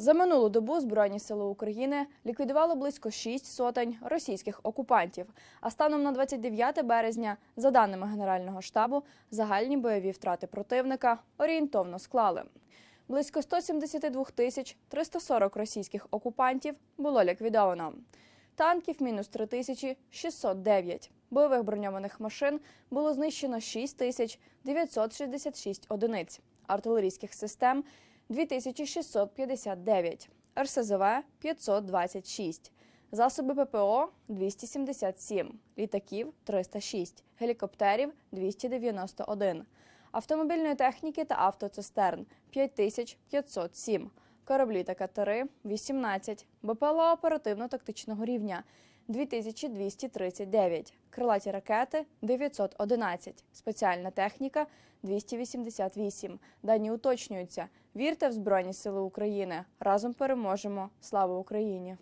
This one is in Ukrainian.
За минулу добу Збройні сили України ліквідували близько 6 сотень російських окупантів. А станом на 29 березня, за даними Генерального штабу, загальні бойові втрати противника орієнтовно склали. Близько 172 тисяч 340 російських окупантів було ліквідовано. Танків мінус 3609. Бойових броньованих машин було знищено 6966 одиниць. Артилерійських систем 2659. РСЗВ 526. Засоби ППО 277. Літаків 306. Гелікоптерів 291. Автомобільної техніки та автоцистерн 5507. Кораблі та катери 18. БПЛА оперативно-тактичного рівня 2239. Крилаті ракети 911. Спеціальна техніка 288. Дані уточнюються. Вірте в Збройні Сили України. Разом переможемо. Слава Україні!